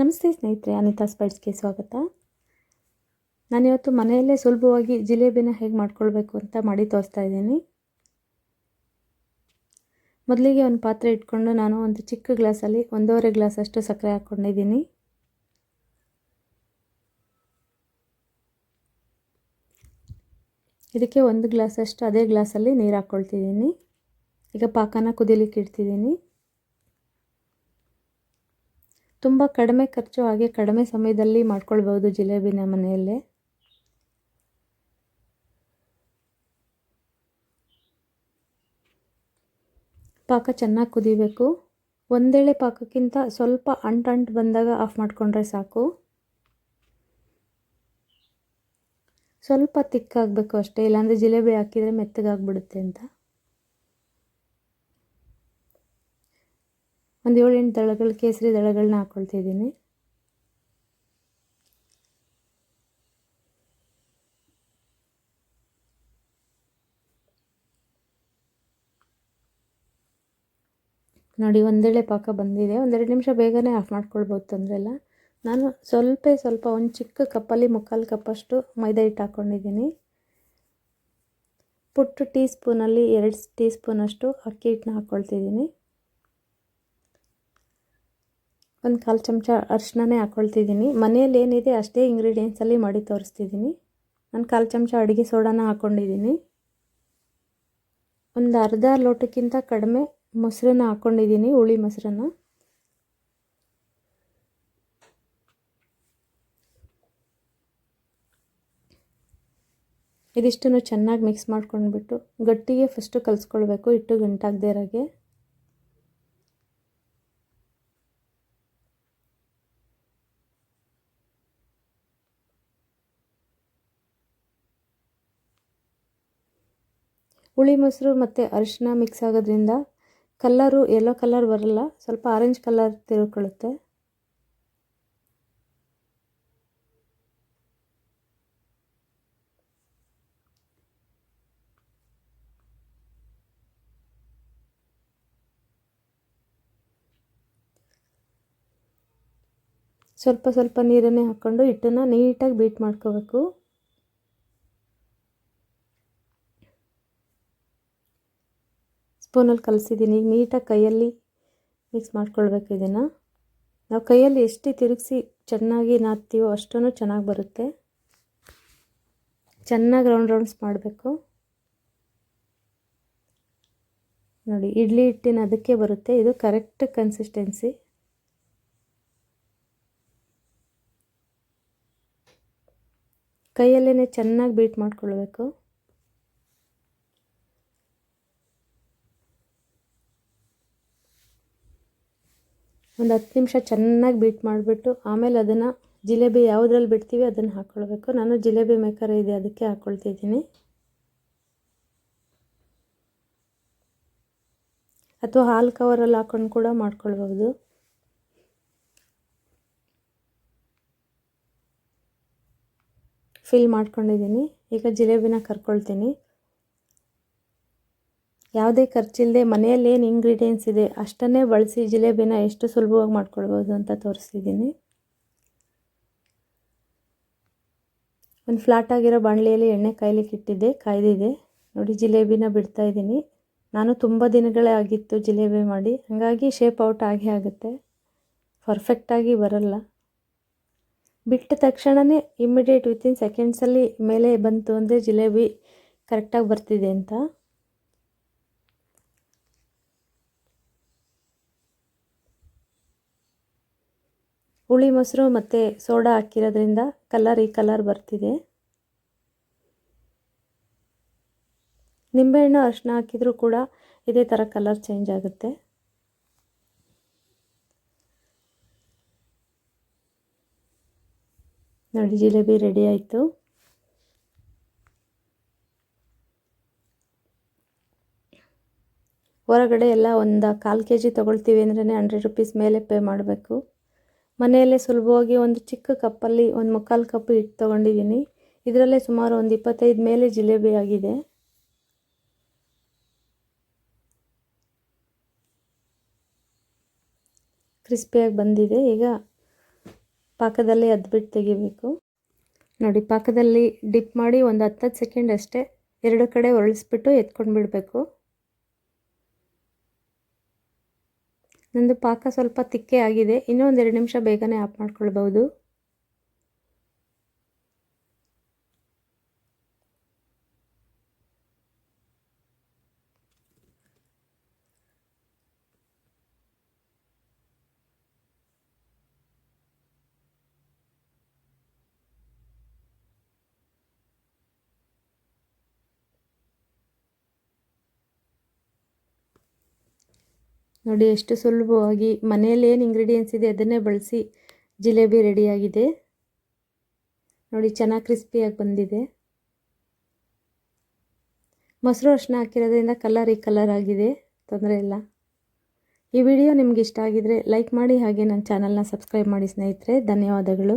ನಮಸ್ತೆ ಸ್ನೇಹಿತರೆ, ಅನಿತಾ ಸ್ಪೈಟ್ಸ್ಗೆ ಸ್ವಾಗತ. ನಾನಿವತ್ತು ಮನೆಯಲ್ಲೇ ಸುಲಭವಾಗಿ ಜಿಲೇಬಿನ ಹೇಗೆ ಮಾಡ್ಕೊಳ್ಬೇಕು ಅಂತ ಮಾಡಿ ತೋರಿಸ್ತಾ ಇದ್ದೀನಿ. ಮೊದಲಿಗೆ ಒಂದು ಪಾತ್ರೆ ಇಟ್ಕೊಂಡು ನಾನು ಒಂದು ಚಿಕ್ಕ ಗ್ಲಾಸಲ್ಲಿ ಒಂದೂವರೆ ಗ್ಲಾಸಷ್ಟು ಸಕ್ಕರೆ ಹಾಕ್ಕೊಂಡಿದ್ದೀನಿ. ಇದಕ್ಕೆ ಒಂದು ಗ್ಲಾಸಷ್ಟು ಅದೇ ಗ್ಲಾಸಲ್ಲಿ ನೀರು ಹಾಕ್ಕೊಳ್ತಿದ್ದೀನಿ. ಈಗ ಪಾಕನ ಕುದಿಲಿಕ್ಕೆ ಇಡ್ತಿದ್ದೀನಿ. ತುಂಬ ಕಡಿಮೆ ಖರ್ಚು ಹಾಗೆ ಕಡಿಮೆ ಸಮಯದಲ್ಲಿ ಮಾಡ್ಕೊಳ್ಬೋದು ಜಿಲೇಬಿನ ಮನೆಯಲ್ಲೇ. ಪಾಕ ಚೆನ್ನಾಗಿ ಕುದಿಬೇಕು. ಒಂದೇಳೆ ಪಾಕಕ್ಕಿಂತ ಸ್ವಲ್ಪ ಅಂಟು ಅಂಟು ಬಂದಾಗ ಆಫ್ ಮಾಡಿಕೊಂಡ್ರೆ ಸಾಕು. ಸ್ವಲ್ಪ ತಿಕ್ಕಾಗಬೇಕು ಅಷ್ಟೇ, ಇಲ್ಲಾಂದರೆ ಜಿಲೇಬಿ ಹಾಕಿದರೆ ಮೆತ್ತಗಾಗ್ಬಿಡುತ್ತೆ ಅಂತ. ಒಂದು ಏಳೆಂಟು ದಳಗಳು, ಕೇಸರಿ ದಳಗಳನ್ನ ಹಾಕ್ಕೊಳ್ತಿದ್ದೀನಿ ನೋಡಿ, ಒಂದೇಳೆ ಪಾಕ ಬಂದಿದೆ. ಒಂದೆರಡು ನಿಮಿಷ ಬೇಗನೆ ಆಫ್ ಮಾಡ್ಕೊಳ್ಬೋದು, ತೊಂದರೆ ಇಲ್ಲ. ನಾನು ಸ್ವಲ್ಪ ಸ್ವಲ್ಪ ಒಂದು ಚಿಕ್ಕ ಕಪ್ಪಲ್ಲಿ, ಮುಕ್ಕಾಲು ಕಪ್ಪಷ್ಟು ಮೈದಾ ಹಿಟ್ಟು ಹಾಕ್ಕೊಂಡಿದ್ದೀನಿ ಪುಟ್ಟು ಟೀ ಸ್ಪೂನಲ್ಲಿ ಎರಡು ಟೀ ಸ್ಪೂನಷ್ಟು ಅಕ್ಕಿ ಹಿಟ್ಟನ್ನ ಹಾಕ್ಕೊಳ್ತಿದ್ದೀನಿ ಒಂದು ಕಾಲು ಚಮಚ ಅರಿಶಿಣನೇ ಹಾಕ್ಕೊಳ್ತಿದ್ದೀನಿ ಮನೆಯಲ್ಲಿ ಏನಿದೆ ಅಷ್ಟೇ ಇಂಗ್ರೀಡಿಯೆಂಟ್ಸಲ್ಲಿ ಮಾಡಿ ತೋರಿಸ್ತಿದ್ದೀನಿ. ನಾನು ಕಾಲು ಚಮಚ ಅಡುಗೆ ಸೋಡಾನ ಹಾಕ್ಕೊಂಡಿದ್ದೀನಿ ಒಂದು ಅರ್ಧ ಲೋಟಕ್ಕಿಂತ ಕಡಿಮೆ ಮೊಸರನ್ನ ಹಾಕ್ಕೊಂಡಿದ್ದೀನಿ ಹುಳಿ ಮೊಸರನ್ನ. ಇದಿಷ್ಟನ್ನು ಚೆನ್ನಾಗಿ ಮಿಕ್ಸ್ ಮಾಡ್ಕೊಂಡ್ಬಿಟ್ಟು ಗಟ್ಟಿಗೆ ಫಸ್ಟು ಕಲಿಸ್ಕೊಳ್ಬೇಕು ಇಟ್ಟು ಗಂಟಾಗದೇ ಇರೋಗೆ ಹುಳಿ ಮೊಸರು ಮತ್ತು ಅರಿಶಿನ ಮಿಕ್ಸ್ ಆಗೋದ್ರಿಂದ ಕಲ್ಲರು ಯೆಲ್ಲೋ ಕಲರ್ ಬರಲ್ಲ, ಸ್ವಲ್ಪ ಆರೆಂಜ್ ಕಲರ್ ತಿಳ್ಕೊಳ್ಳುತ್ತೆ. ಸ್ವಲ್ಪ ಸ್ವಲ್ಪ ನೀರನ್ನೇ ಹಾಕ್ಕೊಂಡು ಹಿಟ್ಟನ್ನು ನೀಟಾಗಿ ಬೀಟ್ ಮಾಡ್ಕೋಬೇಕು. ಸ್ಪೂನಲ್ಲಿ ಕಲಸಿದ್ದೀನಿ. ನೀಟಾಗಿ ಕೈಯಲ್ಲಿ ಮಿಕ್ಸ್ ಮಾಡ್ಕೊಳ್ಬೇಕು ಇದನ್ನು. ನಾವು ಕೈಯಲ್ಲಿ ಎಷ್ಟು ತಿರುಗಿಸಿ ಚೆನ್ನಾಗಿ ನಾದ್ತೀವೋ ಅಷ್ಟೂ ಚೆನ್ನಾಗಿ ಬರುತ್ತೆ. ಚೆನ್ನಾಗಿ ರೌಂಡ್ ರೌಂಡ್ಸ್ ಮಾಡಬೇಕು. ನೋಡಿ, ಇಡ್ಲಿ ಹಿಟ್ಟಿನ ಅದಕ್ಕೆ ಬರುತ್ತೆ. ಇದು ಕರೆಕ್ಟ್ ಕನ್ಸಿಸ್ಟೆನ್ಸಿ ಕೈಯಲ್ಲೇ ಚೆನ್ನಾಗಿ ಬೀಟ್ ಮಾಡ್ಕೊಳ್ಬೇಕು. ಒಂದು ಹತ್ತು ನಿಮಿಷ ಚೆನ್ನಾಗಿ ಬೀಟ್ ಮಾಡಿಬಿಟ್ಟು ಆಮೇಲೆ ಅದನ್ನು ಜಿಲೇಬಿ ಯಾವುದ್ರಲ್ಲಿ ಬಿಡ್ತೀವಿ ಅದನ್ನು ಹಾಕ್ಕೊಳ್ಬೇಕು ನಾನು ಜಿಲೇಬಿ ಮೇಕರ್ ಇದೆ, ಅದಕ್ಕೆ ಹಾಕ್ಕೊಳ್ತಿದ್ದೀನಿ ಅಥವಾ ಹಾಲು ಕವರಲ್ಲಿ ಹಾಕ್ಕೊಂಡು ಕೂಡ ಮಾಡ್ಕೊಳ್ಬೋದು ಫಿಲ್ ಮಾಡ್ಕೊಂಡಿದ್ದೀನಿ. ಈಗ ಜಿಲೇಬಿನ ಕರ್ಕೊಳ್ತೀನಿ. ಯಾವುದೇ ಖರ್ಚಿಲ್ಲದೆ ಮನೆಯಲ್ಲಿ ಏನು ಇಂಗ್ರೀಡಿಯೆಂಟ್ಸ್ ಇದೆ, ಅಷ್ಟನ್ನೇ ಬಳಸಿ ಜಿಲೇಬಿನ ಎಷ್ಟು ಸುಲಭವಾಗಿ ಮಾಡ್ಕೊಳ್ಬೋದು ಅಂತ ತೋರಿಸ್ತಿದ್ದೀನಿ. ಒಂದು ಫ್ಲಾಟ್ ಆಗಿರೋ ಬಾಣಲಿಯಲ್ಲಿ ಎಣ್ಣೆ ಕಾಯ್ಲಿಕ್ಕೆ ಇಟ್ಟಿದ್ದೆ, ಕಾಯ್ದಿದೆ. ನೋಡಿ, ಜಿಲೇಬಿನ ಬಿಡ್ತಾ ಇದ್ದೀನಿ. ನಾನು ತುಂಬ ದಿನಗಳೇ ಆಗಿತ್ತು ಜಿಲೇಬಿ ಮಾಡಿ, ಹಾಗಾಗಿ ಶೇಪ್ ಔಟ್ ಆಗೇ ಆಗುತ್ತೆ. ಪರ್ಫೆಕ್ಟಾಗಿ ಬರಲ್ಲ. ಬಿಟ್ಟ ತಕ್ಷಣವೇ ಇಮ್ಮಿಡಿಯೇಟ್ ವಿತಿನ್ ಸೆಕೆಂಡ್ಸಲ್ಲಿ ಮೇಲೆ ಬಂತು ಅಂದರೆ ಜಿಲೇಬಿ ಕರೆಕ್ಟಾಗಿ ಬರ್ತಿದೆ ಅಂತ. ಹುಳಿ ಮೊಸರು ಮತ್ತು ಸೋಡಾ ಹಾಕಿರೋದ್ರಿಂದ ಕಲರ್ ಈ ಕಲರ್ ಬರ್ತಿದೆ. ನಿಂಬೆಹಣ್ಣು ಅರಿಶಿನ ಹಾಕಿದರೂ ಕೂಡ ಇದೇ ಥರ ಕಲರ್ ಚೇಂಜ್ ಆಗುತ್ತೆ. ನೋಡಿ, ಜಿಲೇಬಿ ರೆಡಿ ಆಯಿತು. ಹೊರಗಡೆ ಎಲ್ಲ ಒಂದು ಕಾಲು ಕೆ ಜಿ ತೊಗೊಳ್ತೀವಿ ಅಂದ್ರೆ ಹಂಡ್ರೆಡ್ ರುಪೀಸ್ ಮೇಲೆ ಪೇ ಮಾಡಬೇಕು. ಮನೆಯಲ್ಲೇ ಸುಲಭವಾಗಿ ಒಂದು ಚಿಕ್ಕ ಕಪ್ಪಲ್ಲಿ ಒಂದು ಮುಕ್ಕಾಲು ಕಪ್ ಹಿಟ್ಟು ತೊಗೊಂಡಿದ್ದೀನಿ. ಇದರಲ್ಲೇ ಸುಮಾರು ಒಂದು ಇಪ್ಪತ್ತೈದು ಮೇಲೆ ಜಿಲೇಬಿ ಆಗಿದೆ. ಕ್ರಿಸ್ಪಿಯಾಗಿ ಬಂದಿದೆ. ಈಗ ಪಾಕದಲ್ಲಿ ಅದ್ಬಿಟ್ಟು ತೆಗಿಬೇಕು. ನೋಡಿ, ಪಾಕದಲ್ಲಿ ಡಿಪ್ ಮಾಡಿ ಒಂದು ಹತ್ತತ್ತು ಸೆಕೆಂಡ್ ಅಷ್ಟೇ ಎರಡು ಕಡೆ ಒರಳಿಸ್ಬಿಟ್ಟು ಎತ್ಕೊಂಡು ಬಿಡಬೇಕು ನಂದು ಪಾಕ ಸ್ವಲ್ಪ ತಿಕ್ಕೆ ಆಗಿದೆ. ಇನ್ನೂ ಒಂದೆರಡು ನಿಮಿಷ ಬೇಗನೆ ಆಫ್ ಮಾಡ್ಕೊಳ್ಬೋದು ನೋಡಿ, ಎಷ್ಟು ಸುಲಭವಾಗಿ ಮನೆಯಲ್ಲಿ ಏನು ಇಂಗ್ರೀಡಿಯೆಂಟ್ಸ್ ಇದೆ ಅದನ್ನೇ ಬಳಸಿ ಜಿಲೇಬಿ ರೆಡಿಯಾಗಿದೆ. ನೋಡಿ, ಚೆನ್ನಾಗಿ ಕ್ರಿಸ್ಪಿಯಾಗಿ ಬಂದಿದೆ. ಮೊಸರು ಅರ್ಶಿನ ಹಾಕಿರೋದ್ರಿಂದ ಕಲರ್ ಈ ಕಲರ್ ಆಗಿದೆ. ತೊಂದರೆ ಇಲ್ಲ. ಈ ವಿಡಿಯೋ ನಿಮ್ಗೆ ಇಷ್ಟ ಆಗಿದರೆ ಲೈಕ್ ಮಾಡಿ ಹಾಗೆ ನನ್ನ ಚಾನಲ್ನ ಸಬ್ಸ್ಕ್ರೈಬ್ ಮಾಡಿ ಸ್ನೇಹಿತರೆ. ಧನ್ಯವಾದಗಳು.